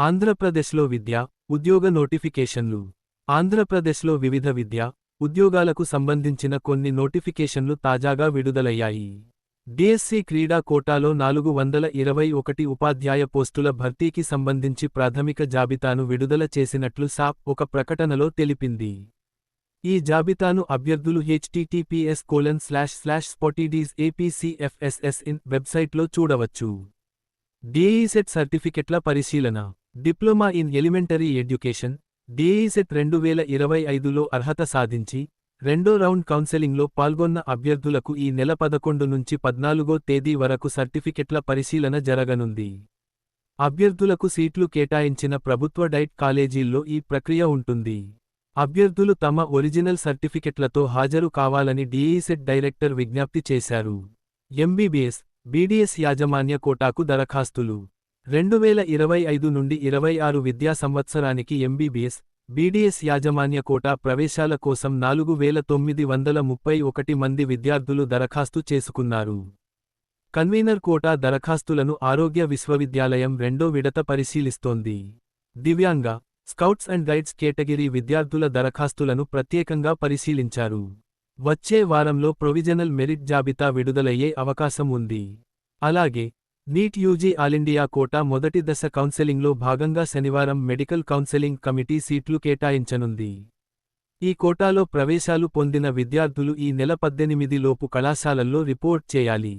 ఆంధ్రప్రదేశ్లో విద్య ఉద్యోగ నోటిఫికేషన్లు. ఆంధ్రప్రదేశ్లో వివిధ విద్య ఉద్యోగాలకు సంబంధించిన కొన్ని నోటిఫికేషన్లు తాజాగా విడుదలయ్యాయి. డిఎస్సి క్రీడా కోటాలో నాలుగు వందల ఇరవై ఒకటి ఉపాధ్యాయ పోస్టుల భర్తీకి సంబంధించి ప్రాథమిక జాబితాను విడుదల చేసినట్లు సాప్ ఒక ప్రకటనలో తెలిపింది. ఈ జాబితాను అభ్యర్థులు హెచ్టిటిపిఎస్ కోలన్ స్లాష్ స్లాష్ స్పాటిడీస్ ఏపీసీఎఫ్ఎస్ఎస్ ఇన్ వెబ్సైట్లో చూడవచ్చు. డిఈసెట్ సర్టిఫికెట్ల పరిశీలన. Diploma in elementary education DEECET రెండు వేల ఇరవై ఐదులో అర్హత సాధించి రెండో రౌండ్ కౌన్సెలింగ్లో పాల్గొన్న అభ్యర్థులకు ఈ నెల పదకొండు నుంచి పద్నాలుగో తేదీ వరకు సర్టిఫికెట్ల పరిశీలన జరగనుంది. అభ్యర్థులకు సీట్లు కేటాయించిన ప్రభుత్వ డైట్ కాలేజీల్లో ఈ ప్రక్రియ ఉంటుంది. అభ్యర్థులు తమ ఒరిజినల్ సర్టిఫికెట్లతో హాజరు కావాలని డిఈసెట్ డైరెక్టర్ విజ్ఞప్తి చేశారు. ఎంబీబీఎస్ బీడీఎస్ యాజమాన్య కోటాకు దరఖాస్తులు రెండు వేల ఇరవై ఐదు నుండి ఇరవై ఆరు విద్యా సంవత్సరానికి ఎంబీబీఎస్ బీడీఎస్ యాజమాన్య కోటా ప్రవేశాల కోసం నాలుగు వేల తొమ్మిది వందల ముప్పై ఒకటి మంది విద్యార్థులు దరఖాస్తు చేసుకున్నారు. కన్వీనర్ కోటా దరఖాస్తులను ఆరోగ్య విశ్వవిద్యాలయం రెండో విడత పరిశీలిస్తోంది. దివ్యాంగ స్కౌట్స్ అండ్ గైడ్స్ కేటగిరీ విద్యార్థుల దరఖాస్తులను ప్రత్యేకంగా పరిశీలించారు. వచ్చే వారంలో ప్రొవిజనల్ మెరిట్ జాబితా విడుదలయ్యే అవకాశం ఉంది. అలాగే నీట్ యూజీ ఆలిండియా కోటా మొదటి దశ కౌన్సెలింగ్లో భాగంగా శనివారం మెడికల్ కౌన్సెలింగ్ కమిటీ సీట్లు కేటాయించనుంది. ఈ కోటాలో ప్రవేశాలు పొందిన విద్యార్థులు ఈ నెల పద్దెనిమిది లోపు కళాశాలల్లో రిపోర్ట్ చేయాలి.